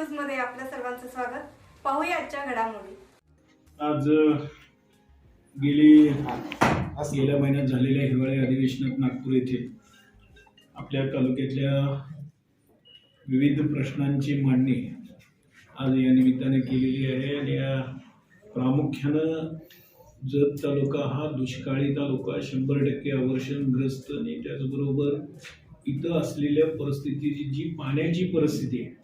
न्यूजमध्ये आपल्या सर्वांचं स्वागत. पाहूया आजच्या घडामोडी. आज गेली गेल्या महिन्यात झालेल्या हिवाळी अधिवेशनात नागपूर येथे आपल्या तालुक्यातल्या विविध प्रश्नांची मांडणी आज या निमित्ताने केलेली आहे आणि या प्रामुख्यानं जत तालुका हा दुष्काळी तालुका शंभर टक्के अवर्षणग्रस्त आणि त्याचबरोबर इथं असलेल्या परिस्थितीची जी पाण्याची परिस्थिती आहे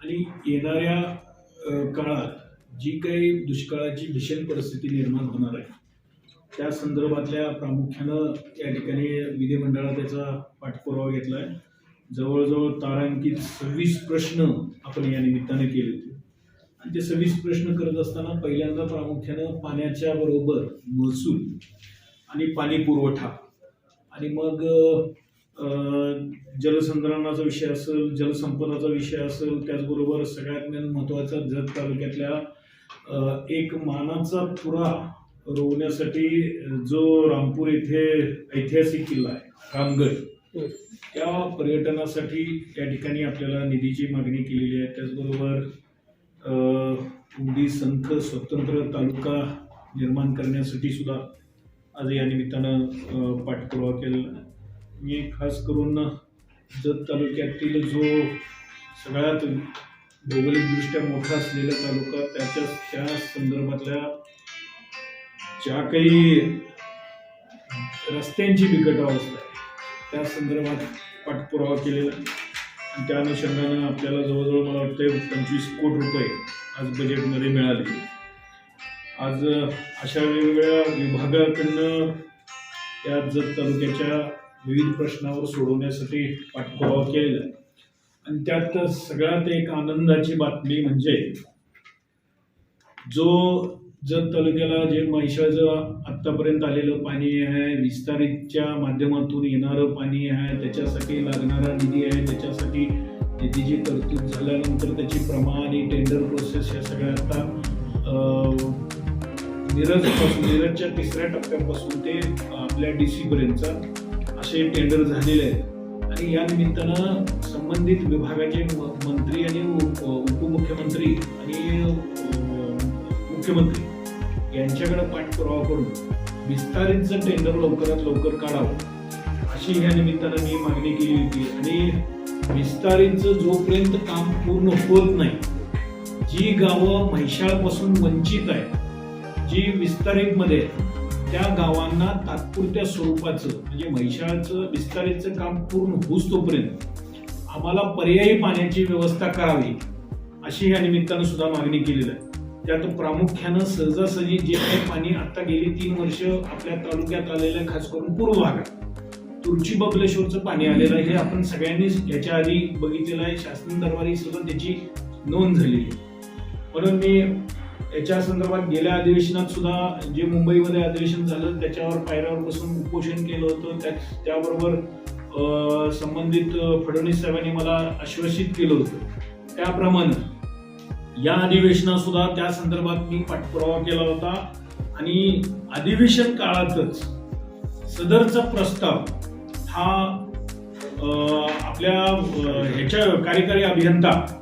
आणि येणाऱ्या काळात जी काही दुष्काळाची भीषण परिस्थिती निर्माण होणार आहे त्या संदर्भातल्या प्रामुख्यानं या ठिकाणी विधिमंडळात त्याचा पाठपुरावा घेतला आहे जवळजवळ तारांकित सव्वीस प्रश्न आपण या निमित्तानं केले होते. आणि ते सव्वीस प्रश्न करत असताना पहिल्यांदा प्रामुख्यानं पाण्याच्या बरोबर महसूल आणि पाणी पुरवठा आणि मग जलसंधारणाचा विषय असेल जलसंपदाचा विषय असेल त्याचबरोबर सगळ्यात मेन महत्त्वाचा जत तालुक्यातल्या एक मानाचा तुरा रोवण्यासाठी जो रामपूर येथे ऐतिहासिक किल्ला आहे रामगड त्या पर्यटनासाठी त्या ठिकाणी आपल्याला निधीची मागणी केलेली आहे त्याचबरोबर उमदी संख स्वतंत्र तालुका निर्माण करण्यासाठी सुद्धा आज या निमित्तानं पाठपुरावा केलेला आहे. मी खास करून जत तालुक्यातील जो सगळ्यात भौगोलिकदृष्ट्या मोठा असलेला तालुका त्याच्या त्या संदर्भातल्या ज्या काही रस्त्यांची बिकट अवस्था आहे त्या संदर्भात पाठपुरावा केलेला. आणि त्या अनुषंगानं आपल्याला जवळजवळ मला वाटतं पंचवीस कोटी रुपये आज बजेटमध्ये मिळाले. आज अशा वेगवेगळ्या विभागाकडनं या जत तालुक्याच्या विविध प्रश्नावर सोडवण्यासाठी पाठपुरावा केलेला आहे. आणि त्यात सगळ्यात एक आनंदाची बातमी म्हणजे जो जत तालुक्याला जे महिषाचं आत्तापर्यंत आलेलं पाणी आहे विस्तारितच्या माध्यमातून येणारं पाणी आहे त्याच्यासाठी लागणारा निधी आहे त्याच्यासाठी निधीची तरतूद झाल्यानंतर त्याची प्रमाण आणि टेंडर प्रोसेस या सगळ्या आता निरजपासून निरजच्या तिसऱ्या टप्प्यापासून ते आपल्या डी सीपर्यंतचा असे टेंडर झालेले आहेत. आणि या निमित्तानं संबंधित विभागाचे मंत्री आणि उपमुख्यमंत्री आणि मुख्यमंत्री यांच्याकडे पाठपुरावा करून विस्तारितचं टेंडर लवकरात लवकर काढावं अशी ह्या निमित्तानं मी मागणी केली होती. आणि विस्तारितचं जोपर्यंत काम पूर्ण होत नाही जी गावं म्हैशाळपासून वंचित आहेत जी विस्तारितमध्ये आहेत, त्या गावांना तात्पुरत्या स्वरूपाचं म्हणजे म्हैशाळचं विस्तारीचं काम पूर्ण होऊस तोपर्यंत आम्हाला पर्यायी पाण्याची व्यवस्था करावी अशी या निमित्तानं सुद्धा मागणी केलेली आहे. त्यात प्रामुख्यानं सहजासहजी जे काही पाणी आता गेली तीन वर्ष आपल्या तालुक्यात आलेलं आहे, खास करून पूर्व भागात. तुळची बबलेश्वरचं पाणी आलेलं आहे हे आपण सगळ्यांनीच याच्या आधी बघितलेलं आहे. शासन दरबारी सुद्धा त्याची नोंद झालेली आहे. म्हणून मी याच्या संदर्भात गेल्या अधिवेशनात सुद्धा जे मुंबईमध्ये अधिवेशन झालं त्याच्यावर पायऱ्यावर बसून उपोषण केलं होतं. त्या त्याबरोबर अं, संबंधित फडणवीस साहेबांनी मला आश्वासित केलं होतं. त्याप्रमाणे या अधिवेशनात सुद्धा त्या संदर्भात मी पाठपुरावा केला होता. आणि अधिवेशन काळातच सदरचा प्रस्ताव हा आपल्या ह्याच्या कार्यकारी अभियंता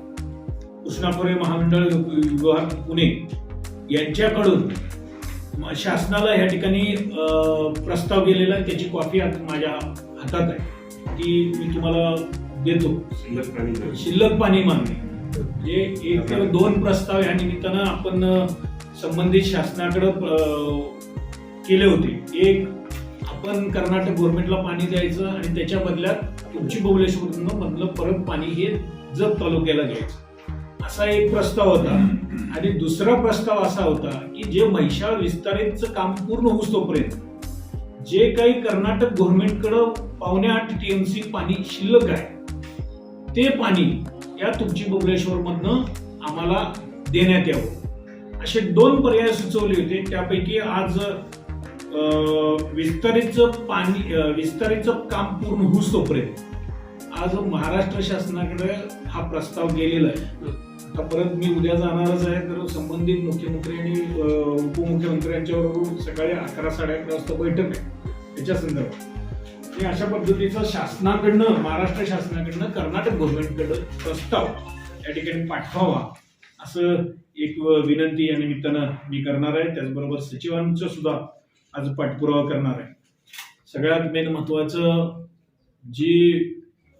कृष्णापुरे महामंडळ विभाग पुणे यांच्याकडून शासनाला या ठिकाणी प्रस्ताव गेलेला त्याची कॉपी आता माझ्या हातात आहे. ती मी तुम्हाला देतो. शिल्लक पाणी मागणी. म्हणजे एक तर दोन प्रस्ताव या निमित्तानं आपण संबंधित शासनाकडे केले होते. एक आपण कर्नाटक गव्हर्नमेंटला पाणी द्यायचं आणि त्याच्या बदल्यात तुमची बबलेश्वरमधनं मधलं परत पाणी हे जत तालुक्याला घ्यायचं. असा एक प्रस्ताव होता. आणि दुसरा प्रस्ताव असा होता की जे महिषाळ विस्तारितचं काम पूर्ण होऊस तोपर्यंत जे काही कर्नाटक गव्हर्नमेंटकडं पावणे आठ टीएमसी पाणी शिल्लक आहे ते पाणी या तुमची बुबलेश्वरमधनं आम्हाला देण्यात यावं. असे दोन पर्याय सुचवले होते. त्यापैकी आज विस्तारितचं पाणी विस्तारितचं काम पूर्ण होऊस तोपर्यंत. आज महाराष्ट्र शासनाकडे हा प्रस्ताव गेलेला आहे. आता परत मी उद्या जाणारच आहे तर संबंधित मुख्यमंत्री आणि उपमुख्यमंत्र्यांच्या बरोबर सकाळी अकरा साडे अकरा वाजता बैठक आहे. त्याच्या संदर्भात. आणि अशा पद्धतीचं शासनाकडनं महाराष्ट्र शासनाकडनं कर्नाटक गव्हर्नमेंटकडं प्रस्ताव या ठिकाणी पाठवावा असं एक विनंती या निमित्तानं मी करणार आहे. त्याचबरोबर सचिवांचं सुद्धा आज पाठपुरावा करणार आहे. सगळ्यात मेन महत्वाचं जी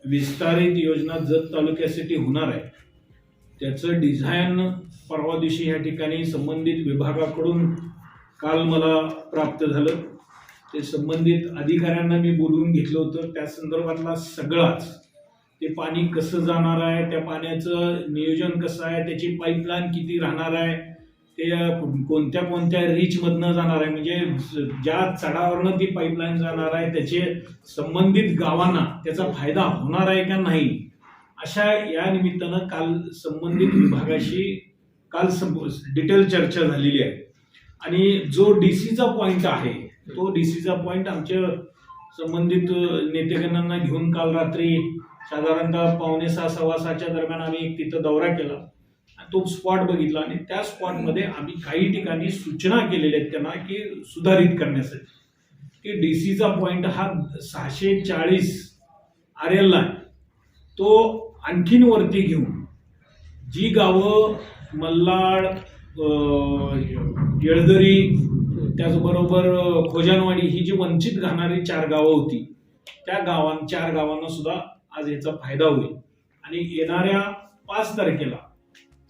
विस्तारित योजना जत तालुक्यासाठी होणार आहे त्याचं डिझाईन परवा दिवशी या ठिकाणी संबंधित विभागाकडून काल मला प्राप्त झालं. ते संबंधित अधिकाऱ्यांना मी बोलवून घेतलं होतं. त्या संदर्भातला सगळाच ते पाणी कसं जाणार आहे त्या पाण्याचं नियोजन कसं आहे त्याची पाईपलाईन किती राहणार आहे ते कोणत्या कोणत्या रीचमधनं जाणार आहे म्हणजे ज्या चढावरनं ती पाईपलाईन जाणार आहे त्याचे संबंधित गावांना त्याचा फायदा होणार आहे का नाही अशा या निमित्तानं काल संबंधित विभागाशी काल डिटेल चर्चा झालेली आहे. आणि जो डी सीचा पॉईंट आहे तो डी सीचा पॉईंट आमच्या संबंधित नेतेगणांना घेऊन काल रात्री साधारणतः पावणे सहा सव्वा सहाच्या दरम्यान आम्ही एक तिथं दौरा केला. आणि तो स्पॉट बघितला आणि त्या स्पॉटमध्ये आम्ही काही ठिकाणी सूचना केलेल्या आहेत त्यांना की सुधारित करण्यासाठी. की डी सीचा पॉईंट हा सहाशे चाळीस आर एलला आहे. तो आणखीन वरती घेऊन जी गावं मल्लाड येळदरी त्याचबरोबर खोजानवाडी ही जी वंचित राहणारी चार गावं होती त्या गावां चार गावांना सुद्धा आज याचा फायदा होईल. आणि येणाऱ्या पाच तारखेला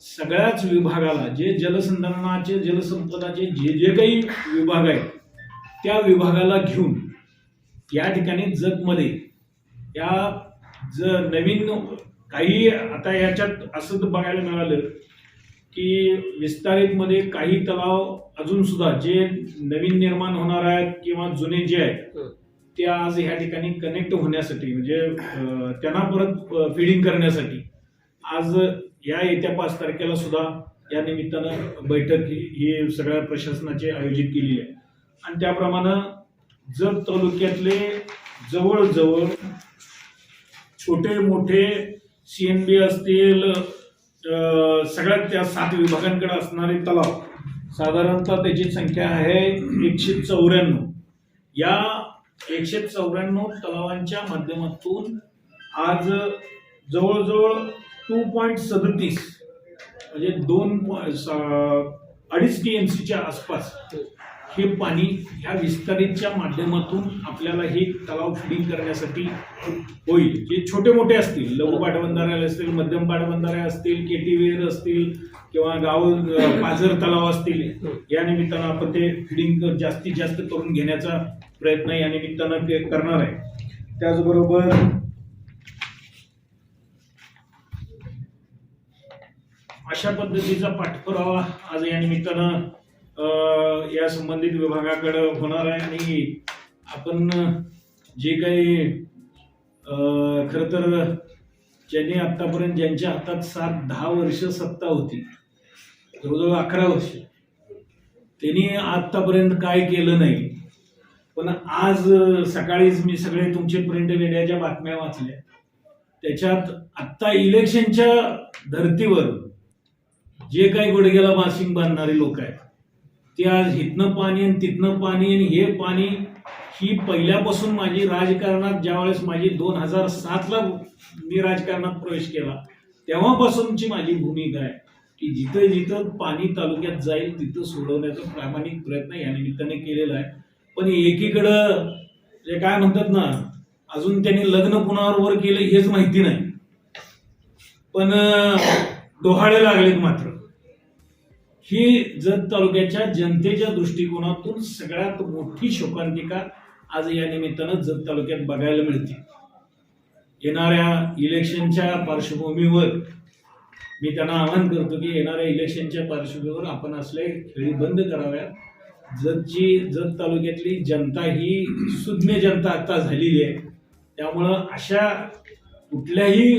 सगळ्याच विभागाला जे जलसंधारणाचे जलसंपदाचे जे जे काही विभाग आहेत त्या विभागाला घेऊन या ठिकाणी जतमध्ये या ज नवीन काही आता याच्यात असं बघायला मिळालं की विस्तारितमध्ये काही तलाव अजून सुद्धा जे नवीन निर्माण होणार आहेत किंवा जुने जे आहेत ते आज ह्या ठिकाणी कनेक्ट होण्यासाठी म्हणजे त्यांना परत फिडिंग करण्यासाठी आज या येत्या पाच तारखेला सुद्धा या निमित्तानं बैठक ही सगळ्या प्रशासनाची आयोजित केलेली आहे. आणि त्याप्रमाणे जर तालुक्यातले जवळजवळ छोटे मोठे सी एन बी असतील सगळ्यात त्या सात विभागांकडे असणारे तलाव साधारणतः त्याची संख्या आहे एकशे चौऱ्याण्णव. या एकशे चौऱ्याण्णव तलावांच्या माध्यमातून आज जवळजवळ टू पॉईंट सदतीस म्हणजे दोन पॉ- सा- अडीच टी एम सीच्या आसपास हे पाणी ह्या विस्तारितच्या माध्यमातून आपल्याला हे तलाव फिडिंग करण्यासाठी होईल. जे छोटे मोठे असतील लघु पाटबंधारे असतील मध्यम पाटबंधारे असतील केटी असतील किंवा गाव पाझर तलाव असतील या निमित्तानं आपण ते फिडिंग जास्तीत जास्त करून घेण्याचा प्रयत्न या निमित्तानं करणार आहे. त्याचबरोबर अशा पद्धतीचा पाठपुरावा आज या निमित्तानं या संबंधित विभागाकडे होणार आहे आणि आपण जे काही खरं तर ज्यांनी आतापर्यंत ज्यांच्या हातात सात दहा वर्ष सत्ता होती जवळजवळ अकरा वर्ष त्यांनी आतापर्यंत काय केलं नाही. पण आज सकाळीच मी सगळे तुमचे प्रिंट मीडियाच्या बातम्या वाचल्या. त्याच्यात आत्ता इलेक्शनच्या धर्तीवर जे काही गुडघ्याला मासिंग बांधणारे लोक आहेत ते आज इथनं पाणी आणि तिथनं पाणी आणि हे पाणी ही पहिल्यापासून माझी राजकारणात ज्यावेळेस माझी दोन हजार सातला मी राजकारणात प्रवेश केला तेव्हापासूनची माझी भूमिका आहे की जिथं जिथं पाणी तालुक्यात जाईल तिथं सोडवण्याचा प्रामाणिक प्रयत्न या निमित्ताने केलेला आहे. पण एकीकडं जे काय म्हणतात ना अजून त्यांनी लग्न कुणावर केलं हेच माहिती नाही. पण डोहाळे लागलेत मात्र. ही जत तालुक्याच्या जनतेच्या दृष्टिकोनातून सगळ्यात मोठी शोकांतिका आज या निमित्तानं जत तालुक्यात बघायला मिळते. येणाऱ्या इलेक्शनच्या पार्श्वभूमीवर मी त्यांना आवाहन करतो की येणाऱ्या इलेक्शनच्या पार्श्वभूमीवर आपण असले खेळी बंद कराव्यात. जतची जत तालुक्यातली जनता ही सुज्ञ जनता आता झालेली आहे. त्यामुळं अशा कुठल्याही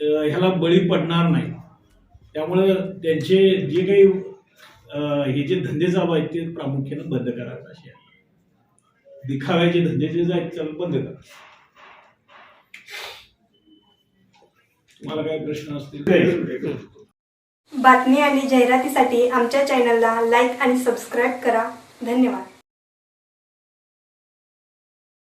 ह्याला बळी पडणार नाही. त्यामुळं त्यांचे जे काही हे जे धंदे चालू आहेत ते प्रामुख्यानं बंद करावेत असे आहे. दिखाव्याचे धंदे जे जे आहेत त्याला बंद करा. तुम्हाला काय प्रश्न असतील? बातमी आणि जाहिरातीसाठी आमच्या चॅनलला लाईक आणि सबस्क्राईब करा. धन्यवाद.